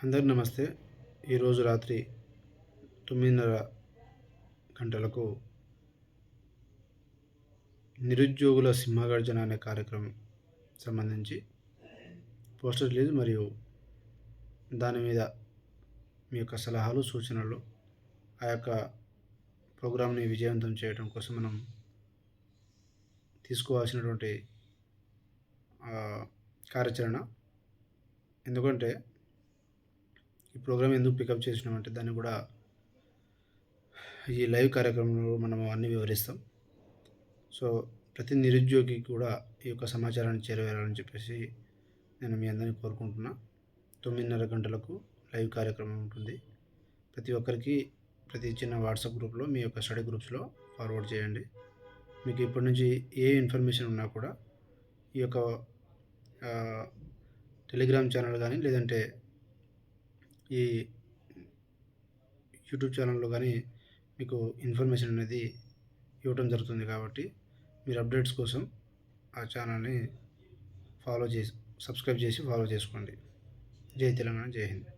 అందరు నమస్తే. ఈరోజు రాత్రి తొమ్మిదిన్నర గంటలకు నిరుద్యోగుల సింహగర్జన అనే కార్యక్రమం సంబంధించి పోస్టర్ రిలీజ్ మరియు దాని మీద మీ యొక్క సలహాలు సూచనలు ఆ యొక్క ప్రోగ్రామ్ని విజయవంతం చేయడం కోసం మనం తీసుకోవాల్సినటువంటి కార్యాచరణ. ఎందుకంటే ప్రోగ్రామ్ ఎందుకు పికప్ చేసినామంటే దాన్ని కూడా ఈ లైవ్ కార్యక్రమంలో మనం అన్నీ వివరిస్తాం. సో ప్రతి నిరుద్యోగి కూడా ఈ యొక్క సమాచారాన్ని చేరవేయాలని చెప్పేసి నేను మీ అందరినీ కోరుకుంటున్నా. తొమ్మిదిన్నర గంటలకు లైవ్ కార్యక్రమం ఉంటుంది. ప్రతి ఒక్కరికి ప్రతి చిన్న వాట్సాప్ గ్రూప్లో మీ యొక్క స్టడీ గ్రూప్స్లో ఫార్వర్డ్ చేయండి. మీకు ఇప్పటి నుంచి ఏ ఇన్ఫర్మేషన్ ఉన్నా కూడా ఈ యొక్క టెలిగ్రామ్ ఛానల్ కానీ లేదంటే ఈ యూట్యూబ్ ఛానల్లో కానీ మీకు ఇన్ఫర్మేషన్ అనేది ఇవ్వటం జరుగుతుంది కాబట్టి మీరు అప్డేట్స్ కోసం ఆ ఛానల్ని ఫాలో చేసి సబ్స్క్రైబ్ చేసి ఫాలో చేసుకోండి. జై తెలంగాణ జై హింద్.